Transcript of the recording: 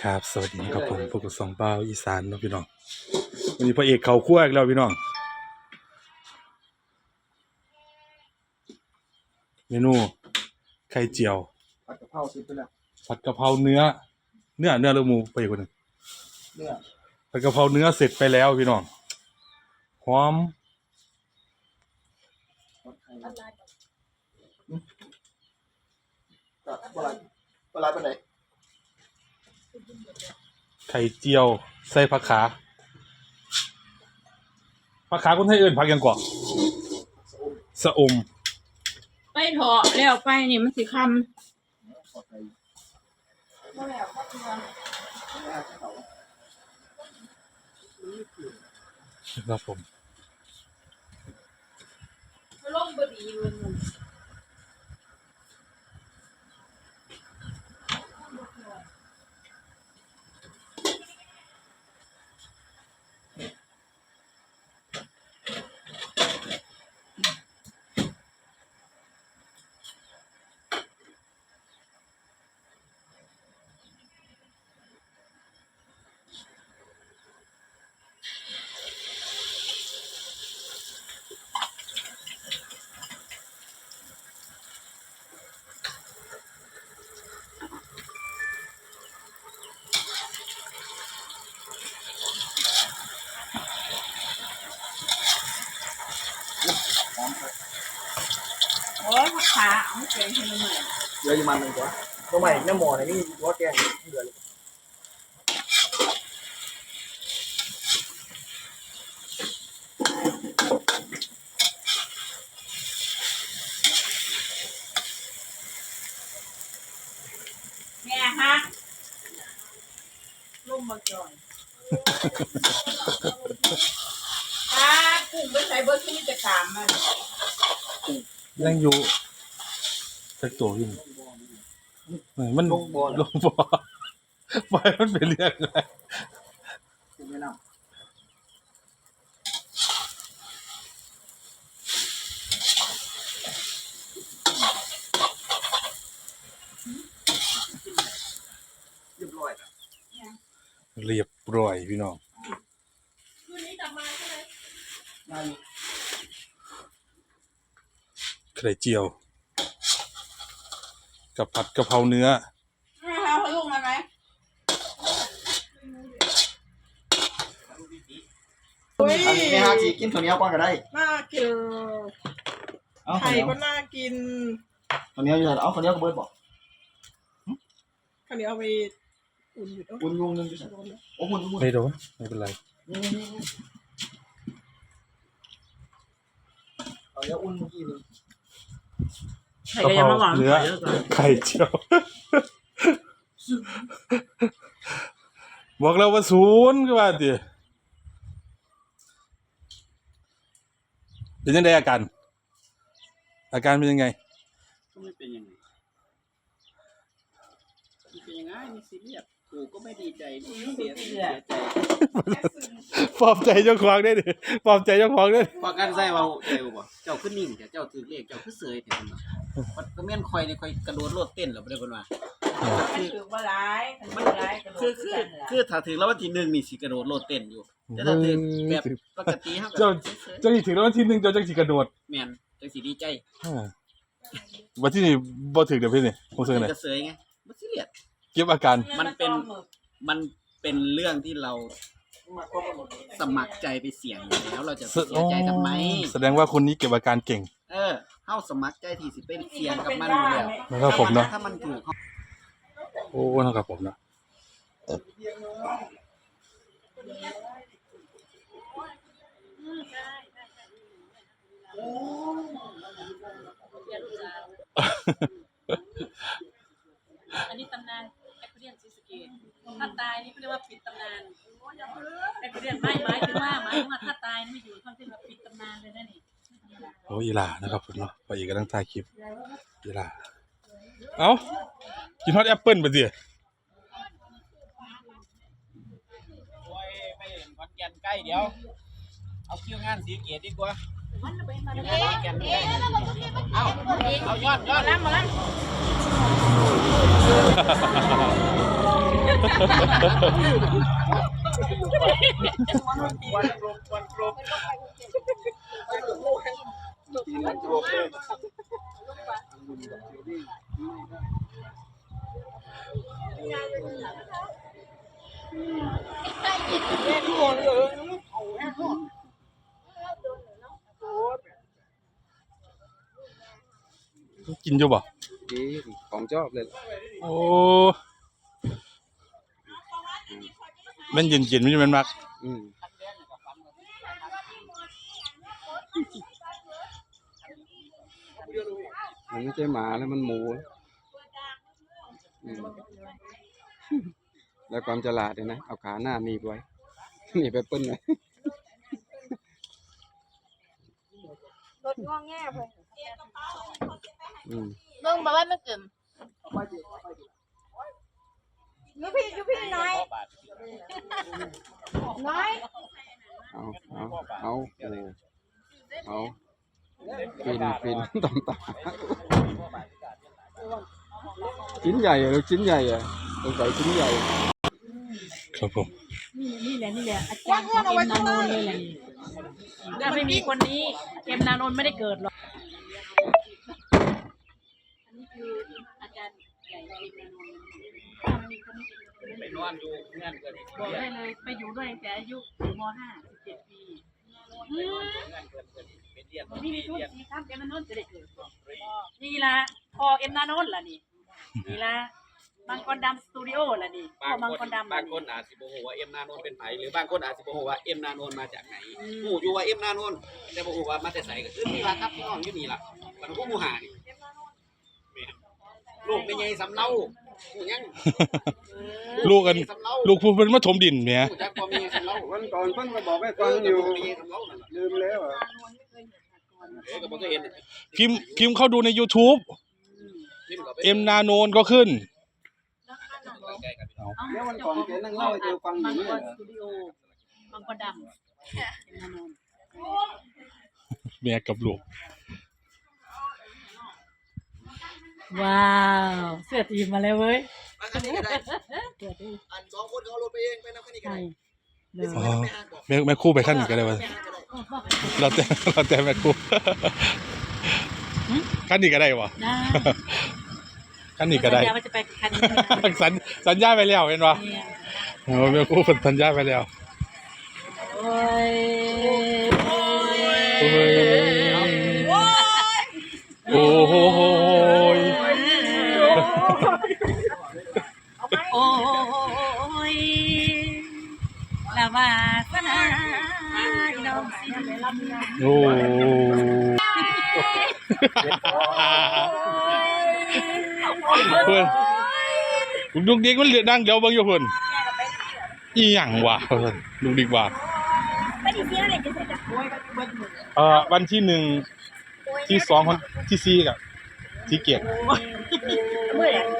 ครับสวัสดีนะครับผมพวกบสองเป้าอีสานเนาะพี่น้องวันนี้พระเอกเขาคั่วอีกแล้วพี่น้องเมนูไข่เจียวผัดกะเพราซื้อไปแล้วผัดกะเพราเนื้อ เนื้อเนื้อหรือหมูไปอีกคนหนึ่งเนื้อผัดกะเพราเนื้อเสร็จไปแล้วพี่น้องหอมผัดไข่กับปลาปลาเป็นไหนไข่เจียว ใส่ผักขาผักขาคนไทยเอื่นผักหยังก่อนสะอมไปเถอะแล้วไปนี่มันสิคขอไข่ำบ่แล้วก็ตัวแม่เขาครับผม โอ้ยขาเอามาแกงให้มันหน่อยเยอะออยู่มันหนึ่งตัวตัวใหม่น้ำหมอเนี่ยนี่ตัวแกงเดือเลยแม่ฮะลงมาจอยตากุ้งไปใส่ เบอร์ที่จะกามมันยังอยู่สักตัวอยู่เออมันลงบอลลงบ่อปล่อยมันไปเรียกอะไรคุณไม่นำเรียบร้อยแล้วเรียบร้อยพี่น้องคืนนี้กลับมาใช่ไหม ได้อยู่ไข่เจียว กับผัดกะเพราเนื้อไม่เอาเขาลงมาไหมเฮ้ยอันนี้ไม่ห้าทีกินข้าวเหนียวก่อนก็ได้น่ากินเอาไข่ข้าวเหนียวก็น่ากินข้าวเหนียวอยู่ไหนเอาข้าวเหนียวกับเบิร์ดบอกข้าวเหนียวเอาไปอุ่นอยู่เนอะอุ่นยุงนึงอยู่ไหนโอ้หุ่นหุ่นไม่โดนไม่เป็นไรนี่นี่นี่ข้าวเหนียวอุ่นเมื่อกี้นึง กะเพราเนื้อไข่เจียวบอกแล้วว่าศูนย์ก็ว่าดิเป็นยังไงอาการอาการเป็นยังไงก็ไม่เป็นยังไงไม่เป็นยังไงไม่ซีเรียสกูก็ไม่ดีใจเสียเสียใจ ปลอบใจเจ้าของได้ดิปลอบใจเจ้าของได้ดิพอกันใส่ว่าเจ้าบ่เจ้าขึ้นนิ่งแต่เจ้าถือเลขเจ้าขึ้นเสยแต่คนว่ามันก็แม่นคอยนี่คอยกระโดดโลดเต้นแล้วบ่ได้คนว่า มันถือว่าร้ายมันถือร้ายกระโดดคือคือคือถ้าถึงแล้ววันที่หนึ่งนี่สิกระโดดโลดเต้นอยู่ แต่ถ้าถึงแบบปกติเฮาก็เจ้าเฉยเจ้านี่ถึงแล้ววันที่หนึ่งเจ้าจังสิกระโดดๆแม่นจังสิดีใจอ่าวันที่นี่บ่ถึงเดี๋ยวพี่นี่ผมเสนอก็เสยไงบ่ซีเรียสเก็บอาการ มันเป็น มัน เป็นเรื่องที่เราสมัครใจไปเสี่ยงอยู่แล้ว เราจะไปเสียใจทำไม แสดงว่าคนนี้เก็บอาการเก่ง เออเฮาสมัครใจที่สิไปเสี่ยงกับมันอยู่แล้วนะครับผมเนาะถ้ามันถูก โอ้นะครับผมเนาะอันนี้ตำนานแอคเรียนซีสเกต ถ้าตายนี่เขาเรียกว่าปิดตำนานแอคเรียนไม่หมายถึงว่าหมายถึงว่าถ้าตายไม่อยู่เขาเรียกว่าปิดตำนานเลยนะนี่โอ้อีหลานะครับผมเนาะไปอีกกำลังถ่ายคลิปอีหลาเอ้ากินฮอตแอปเปิลไปสิโอ้ยไปขอนแก่นใกล้เดี๋ยว เอาคิวงานสีเกียรติดีกว่า คิวงานขอด้เอาเอายอดยอดแล้วมาแล้ววันกลมวันกลม กินอยู่บ่ดีของชอบเลยโอ้มันเย็นๆมันจะเป็นมักอืมมันไม่ใช่หมาแล้วมันหมูอืมแล้วความฉลาดเนี่ยนะ เอาขาหน้าหนีบไว้หนีบไปเปิ้ลเลยรถง่วงแง่เพิ่น อืมเบิ่งบ่ว่ามันกึ่มอยู่พี่อยู่พี่น้อย น้อยเอาเอาเอาโอ้เอาฟินฟินตำตาชิ้นใหญ่เหรอชิ้นใหญ่อะสงสัยชิ้นใหญ่ ครับผม นี่แหละนี่แหละอาจารย์ของเอ็มนาโนนเลยแหละนี่ถ้าไม่มีคนนี้เอ็มนาโนนไม่ได้เกิดหรอก อันนี้คืออาจารย์ใหญ่เอ็มนาโนนถ้าไม่มีคนนี้ไปนอนอยู่เงื่อนเกินบอกได้เลยไปอยู่ด้วยตั้งแต่อายุม .5 17ปีอืมเงื่อนเกินเกินเป็นเรียนนี่มีทุนสีครับเอ็มนาโนนจะได้เกิดนี่ละพอเอ็มนาโนนล่ะนี่นี่ละมังกรดำสตูดิโอล่ะนี่พ่บาองมังคกรนดำบางล่ะคนนี่อาจสิบ่ฮู้ว่าเอ็มนานนท์เป็นไผหรือบางคนอาจสิบ่ฮู้ว่าเอ็มนานนท์มาจากไหนฮู้อยู่ว่าเอ็มนานนท์แต่บ่ฮู้ว่ามาแต่ไสก็คือนี่ล่ะครับพี่น้องอยู่นี่ล่ะมันฮู้หมู่หานี่แม่น ลูกเป็นไงสำเนาฮู้ยังลูกกันสำเนาลูกพูดเป็นมาถมดินแหมฮู้จักบ่มีสำเนาวันก่อนเพิ่นมาบอกให้เอฟังอออยู่ยู่มีสำเนานั่นล่ะลืมแล้วเหรอเออก็บ่เคยเห็นพิมพ์พิมพ์เข้าดูใน YouTube พิมพ์ก็ไปเอ็มนาโนนก็ขึ้น ใกล้ๆกันพี่น้องเอ้าแล้ววันก่อนแกนั่งเล่าให้เธอฟังอยู่มังเนี่กยรสตูดิโอมังกรดำเอ็มนาโนนแม่กับลูก ว้าว เสื้อทีมมาแล้วเว้ยมาคันนี้ก็ได้เสื้อทีมอันสองคนเขาเอารถไปเองไปนำคันนี้ก็ใช่ได้เลยอ๋อแม่แม่ครู่ไปขั้นอีกก็ได้วะเราแต่เราแต่แม่ครู่ขั้นอีกก็ได้วะได้ขั้นอีกก็ได้ สัญญาว่าจะไปคันนี้นะสัญสัญญาไปแล้วเห็นปะเนี่ยโอ้แม่ครู่สัญญาไปแล้วโอ้ยโอ้ยโอ้โหย โอ้ยละวาสนาน้องสิโอ้เพื่อนลูกดิ๊กมันเหลือนั่งเดี๋ยวเบิ่งอยู่เพื่อนอีหยังวะเพื่อนลูกดิ๊กว่าไม่ได้เสียอะไรจะเสียจ้ะเอ่อวันที่หนึ่งที่สองคนที่สี่กับที่เกียรติ ধরে রাখি